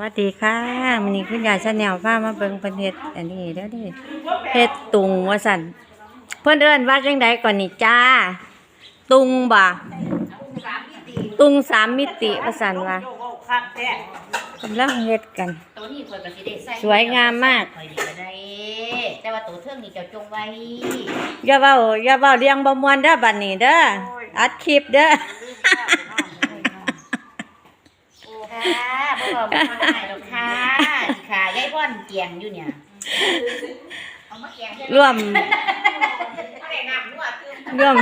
วัสดีค่ะมันนี้คุณยายชาแนลพามาเบิ่งเพิ่นเฮ็ดอันนี้เด้อเดิเฮ็ดตุงว่าสั่นเพิ่นเอิ้นว่าจังใดก่อนนี่จ้า ตุงบ่ตุงสามมิติว่าสั่นว่ากแท้กำลังเฮ็ดกัน ตัวนี้ข่อยก็สิได้ใส่สวยงามมากแต่ว่าตัวเทิงนี่เจ้าจงไว้อย่าเว้าอย่าเว้าเรียงบ่ม่วนเด้อบัดนี้เด้ออัดคลิปเด้อค่ะ บ่ว่าบ่มาได้หรอกค่ะค่ะยายพ่อนเกียงอยู่เนี่ยเอามาเกียงเฮ็ดร่วมเอาได้น้ำนวดคือร่วม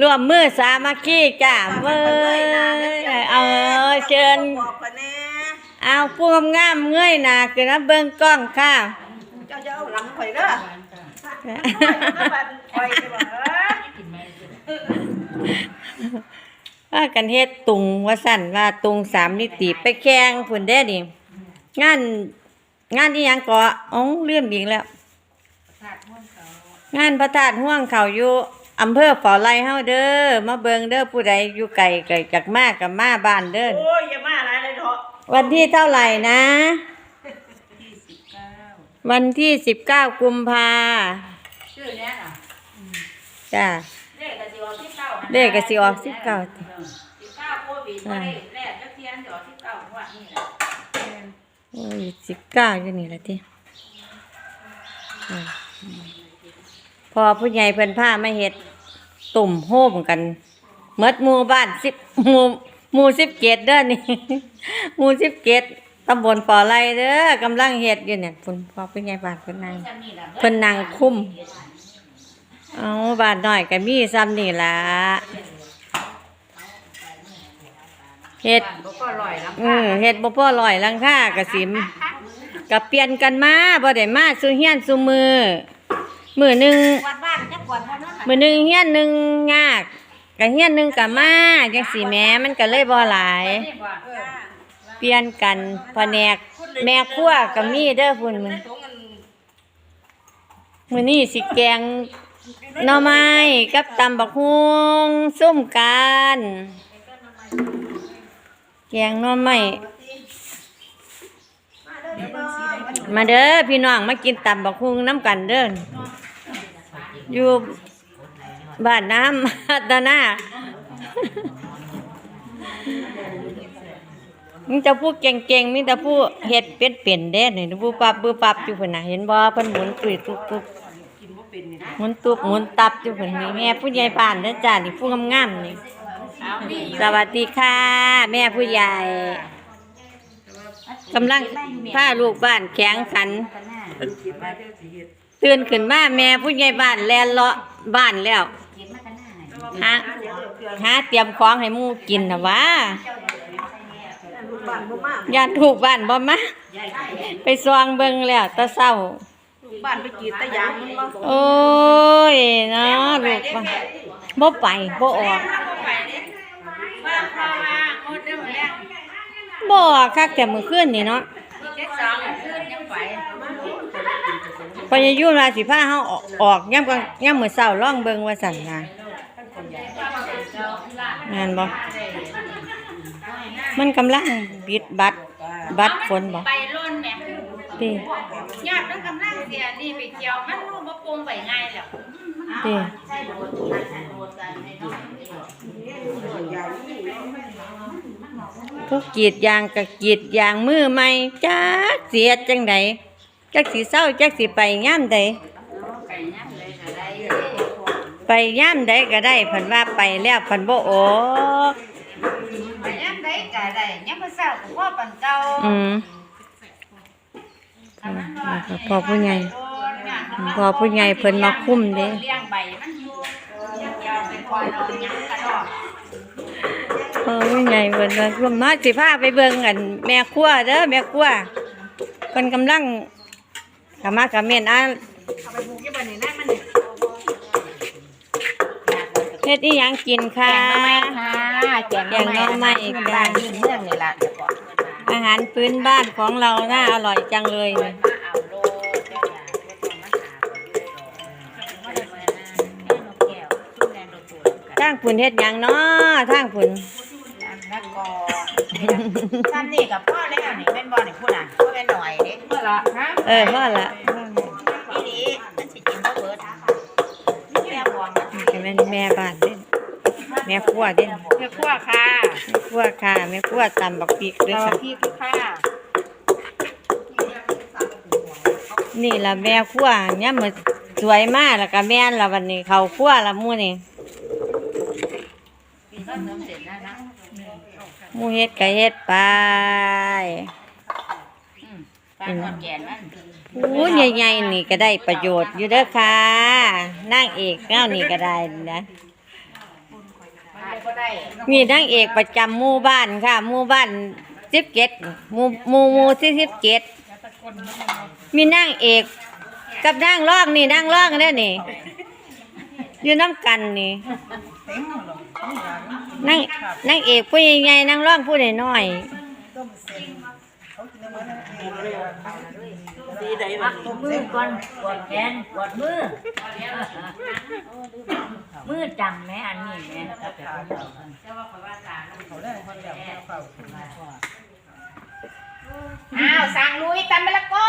ร่วมมือสามัคคีจ้าเว้ยเอาเชิญบอกกันแน่เอาผู้งามๆเงยหน้าขึ้นมาเบิ่งกล้องค่ะเจ้าจะเอาหลังข่อยเด้อบันข่อยจะบอกเออ ว่ากันเฮ็ดตุงว่าสั่นว่าตุงสามมิติไปแข่งพุ่นเด้นี่งานงานที่ยังเกาะอ๋องเลื่อมอีกแล้ว งานพระธาตุห่วงเขาอยู่อำเภอฝอไร่เฮาเด้อมาเบิงเด้อผู้ใดอยู่ไกลไกลจากมากับมาบ้านเด้อโอ้ยอย่ามาอะไรเลยเถอะวันที่เท่าไหร่นะ วันที่สิบเก้ากุมภาชื่อเนี้ยน่ะจ้าเลขก็สิออก19เลขก็สิออก19 19โควิด บ่ได้แลกจักเทียนสิออก19งวดนี่แหละโอ้ยสิบเก้าอยู่นี่แหละที่พอผู้ใหญ่เพิ่นพามาเฮ็ดตุ่มโฮมกันเมดหมู่บ้านสิบหมู่หมู่สิบเกตเด้อนี่ หมู่สิบเกตตำบลปอไรเด้อกำลังเฮ็ดอยู่เนี่ยคุณพ่อผู้ใหญ่บ้านเพิ่นนั่งเพิ่นนั่งคุ้มเอาบ้านน้อยก็มีซ้ำนี่ล่ะ เฮ็ดบ่ก็ลอยลำอืมเฮ็ดบ่พอร้อยหลังคากะสิมก็เปลี่ยนกันมาบ่ได้มาซุเฮียนซุมือมื้อหนึงวัดบ้านจักกวนเท่านั้นมื้อหนึงเฮียนหนึงยากก็เฮียนหนึงก็มาจังซี่แหมมันก็เลยบ่หลายนี่บ่เปลี่ยนกันแผนกแม่ครัวก็มีเด้อพุ่นมื้อถุงมันมื้อนี้สิแกงหน่อไม้กับตำบักฮวงส้มกัน แกงหน่อไม้มาเด้อพี่น้องมากินตำบักฮุงน้ำกันเด้ออยู่บ้านน้ำตาหน้ามีแต่ผู้เก่งๆมีแต่ผู้เฮ็ดเป็ดเป็นๆเด้นี่ผู้ปับปื้อปับอยู่พุ่นน่ะเห็นบ่เพิ่นหมุนตุ้ยตุ๊บตุ๊บหมุนตุบหมุนตับอยู่พุ่นนี่แม่ผู้ใหญ่บ้านเด้อจ้านี่ผู้งามๆนี่ สวัสดีค่ะ แม่ผู้ใหญ่กำลังพาลูกบ้านแข็งขัน ตื่นขึ้นมาแม่ผู้ใหญ่บ้านแลนเลาะบ้านแล้วเก็บมากันหน้าหน่อยหาหาเตรียมของให้หมู่กินนะวะลูกบ้านบ่มาญาติถูกบ้านบ่มาไปซองเบิ่งแล้วแตะเศร้าลูกบ้านไปกรีดตะยางมันบ่โอ้ยเนาะลูกบ้านบ่ไปบ่ออก บ่คักแต่มื้อคืนนี่เนาะพอยายุราสิพาเฮาออกออกยามกลางยามมื้อเช้าลองเบิ่งว่าซั่นนะแม่นบ่มันกำลังบิดบัตรบัตรฝนบ่ไปร่นแหม่ติยอดมันกำลังเสียนี่ไปเกี่ยวมันรู้ว่าปรุงไปง่ายแล้ว ติใส่โดดใส่โดดกันให้น้องผู้กรีดยางก็กรีดยางมือใหม่จักเสียจังใดจักสิเศร้าจักสิไปยามใดไก่ย่างเลยก็ได้ไปยามใดก็ได้เพิ่นว่าไปแล้วเพิ่นบ่ออกไปย่ำได้ก็ได้ย่ำมาเศร้าก็พ่อปันเก่า อืมพอผู้ใหญ่พอผู้ใหญ่เพิ่นมาคุมเด้เลี้ยงใบมันอยู่เกี่ยวเป็นควายเราหยังกระดอกพอผู้ใหญ่เพิ่นว่าคุมมาสิพาไปเบิ่งกัน แม่ครัวเด้อแม่ครัวเพิ่นกำลังกะมากะเม่นอะเอาไปปลูกที่บ้านนี่นะมันนี่เฮ็ดอีหยังกินค่ะแกงแกงหน่อไม้อีกจ้ะบ้านนี่เมืองนี่ล่ะจะบอกอา หารพื้นบ้านของเราน่าอร่อยจังเลยมาเอาโลเจ้าอย่าบ่ต้องมาหาคนอยู่ดอกแม่นกแก้วชุบแดงโดดตัวกันทางผุนเฮ็ดหยังเนาะทางผุนแล้วก็ซ้ำนี่กับพ่อแล้วนี่เออพ่อละอีหลีมันสิกินบ่เบิดแม่บวงนี่แม่นแม่บ้านเด้นแม่ครัวเด้นแม่ครัวค่ะแม่ครัวค่ะแม่ครัวตำบักพริกด้วยเราค่ะพี่คือค่ะนี่ล่ะแม่ครัวเนี่ยมันสวยมากแล้วก็แม่นละวันนี้เขาครัวละหมู่นี่กินข้าวเหนียวเสร็จแล้วนะหมู่เฮ็ดก็เฮ็ดไปอืมปลาหนวดแก่นมันอู้ใหญ่ๆนี่ก็ได้ประโยชน์อยู่เด้อค่ะนางเอกเงานี่ก็ได้นะขาด บ่ได้มีนางเอกประจำหมู่บ้านค่ะหมู่บ้านสิบเจ็ดหมู่หมู่หมู่ที่สิบเจ็ดมีนางเอกกับนางร่องนี่นางร่องเนี่ยนี่อยู่น้ำกันนี่นางนางเอกผู้ใหญ่ๆนางร่องผู้น้อย มือก่อนปวดแขนปวดมือ มือจังแม่อันนี้แม่อ้าวสั่งลุยตำมะละกอ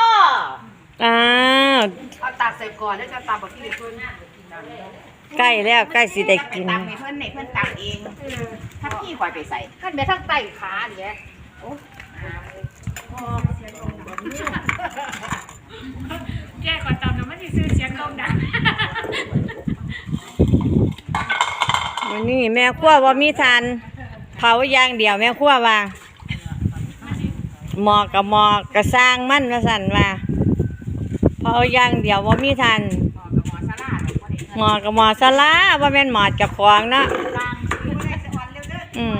ๆอ้าวเอาตักใส่ก่อนแล้วจะตำบักพี่เพิ่นใกล้แล้วใกล้สิได้กินตำให้เพิ่นให้เพิ่นตำเองถ้าพี่คอยไปใส่ขั้นไปทั้งไตขาเนี่ย แก้ก่อนตำแล้วมันสิซื้อเสียงลงดังวันนี้แม่ครัวว่ามีทานเผาอย่างเดียวแม่ครัวว่าหมอกกับหมอกกระสร้างมันว่าสั่นว่าเผาอย่างเดียวว่ามีทานหมอกับหมอซาร่าเนาะบ่ได้หมอกกับหมอสลาว่าแม่นหมอเจับของเนาะอืม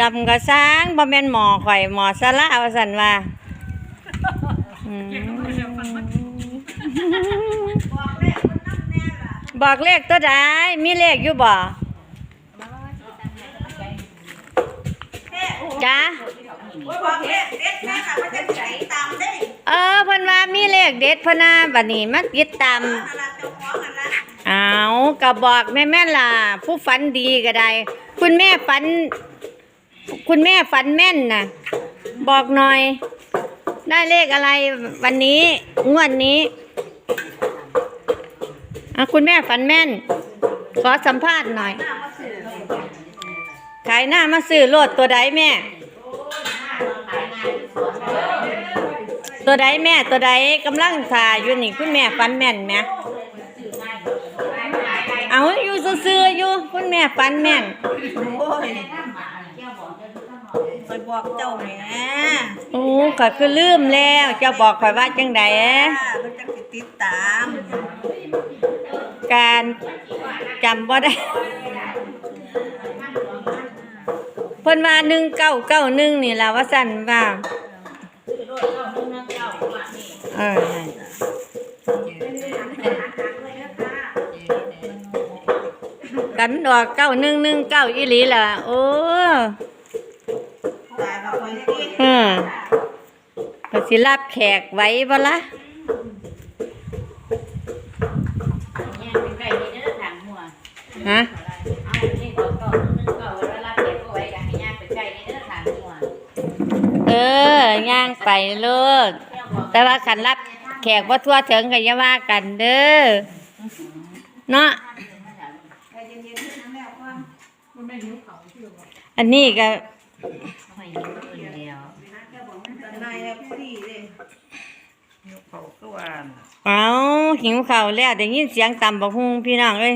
ดำกระสร้างว่าแม่นหมอข่อยหมอสลาว่าสั่นว่าอืมบอกเลขตัวใดมีเลขอยู่บ่จ้าโอ้ยบอกเด็ดเด็ดแม่ค่ะว่าจะใส่ตามได้เออเพิ่นว่ามีเลขเด็ดเพนนาบัดนี้มาติดตามอะไรเจ้าของอันนั้นเอาก็บอกแม่แม่นล่ะ ผู้ฝันดีก็ได้ คุณแม่ฝัน คุณแม่ฝันแม่นนะบอกหน่อย ได้เลขอะไรวันนี้ งวดนี้อะคุณแม่ฝันแม่น ขอสัมภาษณ์หน่อย ขายหน้ามาซื้อโลดตัวใดแม่ ตัวใดแม่ตัวใดกำลังถ่ายอยู่นี่คุณแม่ฝันแม่นไหมเอาอยู่ซื่ออยู่คุณแม่ฝันแม่น บอกเจ้าแม่โอ้ก็คือลืมแล้วเจะบอกข่อยว่าจังใดมันจะติดตามการจำบ่ได้ เพิ่นว่า1991นี่ล่ะว่าซั่นว่าเออกันดอก9119อีหลีล่ะ โอ้ตาย เราไปที่อืมก็สิรับแขกไว้บ่ละเนี่ยเป็นไก่นี่เด้อทางหัวฮะเอานี่ก็ก็นึงก็เวลาเก็บเอาไว้ก็ให้ย่างเป็นไก่นี่เด้อทางหัวเออย่างไปลิกแต่ว่าขันรับแขกว่าทั่วถึงก็อย่าว่ากันเด้อเนาะอันนี้ก็ ไม่รู้เรื่องแล้ว นายผู้ดีเลย เขาก็ว่าเอาหิวข้าวแล้วได้ยินเสียงตำบักฮุงพี่น้องเอ้ย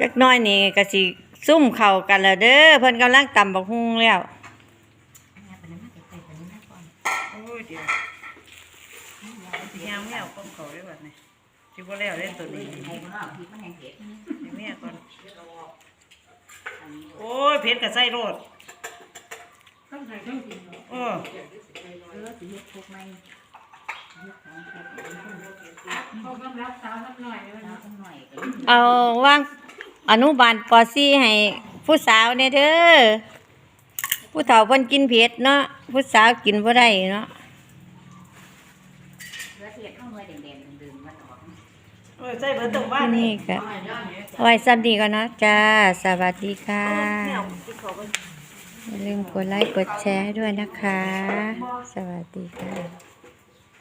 จักหน้อยนี่ก็สิซุ่มเข้ากันแล้วเด้อเพิ่นกำลังตำบักฮุงแล้วโอ้ยเดี๋ยวสิยามแมวก้มเขาได้แบบนี้สิบ่แล้วเล่นตัวนี้ไอ้ข้างนอก ที่มันแห้งเผ็ดแม่ก่อนโอ้ยเพชรกับไส้โรดเออเขากำลังสาวน้ำหน่อยเลยนะหน่อยก็เอาว่างอนุบาลปอซี่ให้ผู้สาวเนี่ยเด้อผู้เฒ่าเพิ่นกินเผ็ดเนาะผู้สาวกินบ่ได้เนาะเลือดเทียดเข้าเมื่อยแดงๆดึงๆมันออกเออใส่เบิดตรงบ้าที่นนี่ก็ไว้ซ้ำดีก่อนเนาะจ้า สวัสดีค่ะแมวที่เขาไปส อย่าลืมกดไลค์กดแชร์ให้ด้วยนะคะ สวัสดีค่ะ